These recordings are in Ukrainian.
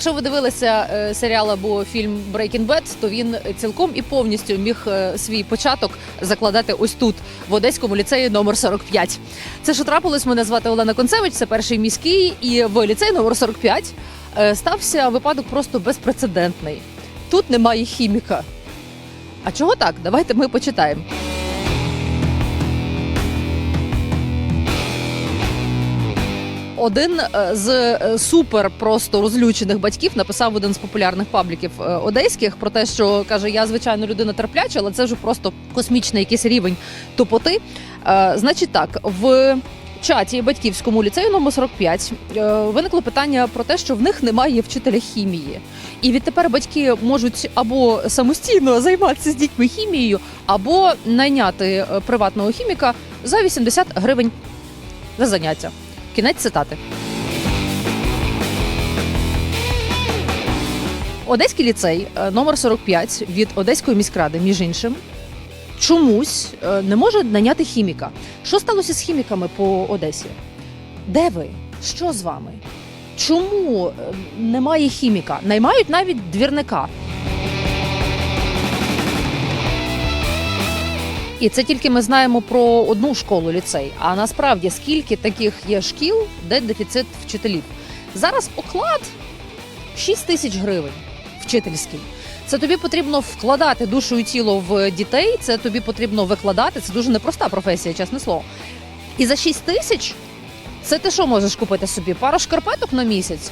Якщо ви дивилися е, серіал або фільм Breaking Bad, то він цілком і повністю міг е, свій початок закладати ось тут, в Одеському ліцеї номер 45. Це що трапилось, мене звати Олена Концевич, це перший міський, і в ліцеї номер 45 е, стався випадок просто безпрецедентний. Тут немає хіміка. А чого так? Давайте ми почитаємо. Один е, з е, супер просто розлючених батьків написав в один з популярних пабліків е, одеських про те, що каже: я звичайно людина терпляча, але це вже просто космічний якийсь рівень тупоти. Значить, так в чаті батьківському ліцею номер 45 е, виникло питання про те, що в них немає вчителя хімії. І відтепер батьки можуть або самостійно займатися з дітьми хімією, або найняти приватного хіміка за 80 гривень за заняття. Кінець цитати. Одеський ліцей е, номер 45 від Одеської міськради, між іншим, чомусь е, не може наняти хіміка. Що сталося з хіміками по Одесі? Де ви? Що з вами? Чому е, немає хіміка? Наймають навіть двірника. І це тільки ми знаємо про одну школу ліцей. А насправді скільки таких є шкіл, де дефіцит вчителів? Зараз оклад 6 тисяч гривень вчительський. Це тобі потрібно вкладати душу і тіло в дітей. Це тобі потрібно викладати. Це дуже непроста професія, чесне слово. І за 6 тисяч це ти що можеш купити собі? Пару шкарпеток на місяць,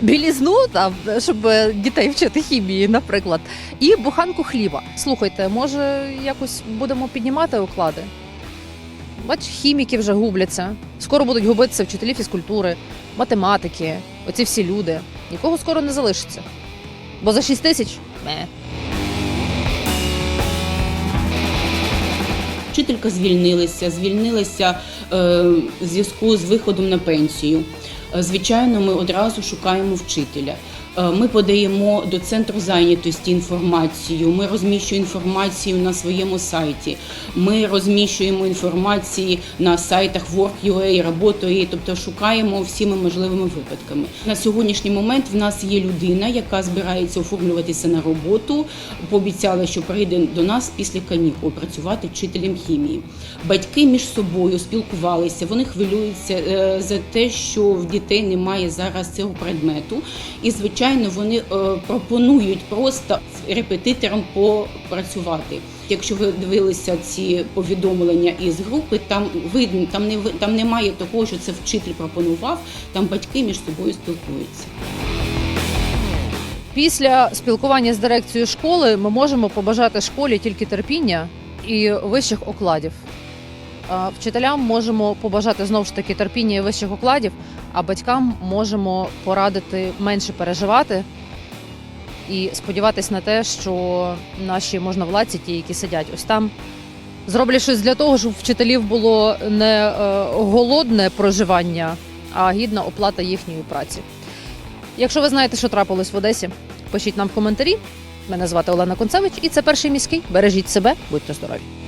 білізну, там, щоб дітей вчити хімії, наприклад, і буханку хліба. Слухайте, може, якось будемо піднімати оклади? Бач, хіміки вже губляться. Скоро будуть губитися вчителі фізкультури, математики, оці всі люди. Нікого скоро не залишиться. Бо за 6 тисяч ме. Вчителька звільнилася, звільнилася е, в зв'язку з виходом на пенсію. Звичайно, ми одразу шукаємо вчителя. Е, Ми подаємо до центру зайнятості інформацію. Ми розміщуємо інформацію на своєму сайті. Ми розміщуємо інформації на сайтах Work.ua, Робота.ua, тобто шукаємо всіми можливими випадками. На сьогоднішній момент в нас є людина, яка збирається оформлюватися на роботу. Пообіцяла, що прийде до нас після канікул працювати вчителем хімії. Батьки між собою спілкувалися, вони хвилюються е, за те, що в дітей немає зараз цього предмету. І, звичайно, вони е, пропонують просто з репетитором попрацювати. Якщо ви дивилися ці повідомлення із групи, там видно, там не там немає такого, що це вчитель пропонував, там батьки між собою спілкуються. Після спілкування з дирекцією школи ми можемо побажати школі тільки терпіння і вищих окладів. Вчителям можемо побажати знову ж таки терпіння і вищих окладів, а батькам можемо порадити менше переживати і сподіватись на те, що наші можновладці, ті, які сидять ось там, зроблять щось для того, щоб вчителів було не е, голодне проживання, а гідна оплата їхньої праці. Якщо ви знаєте, що трапилось в Одесі, пишіть нам в коментарі. Мене звати Олена Концевич, і це перший міський. Бережіть себе, будьте здорові.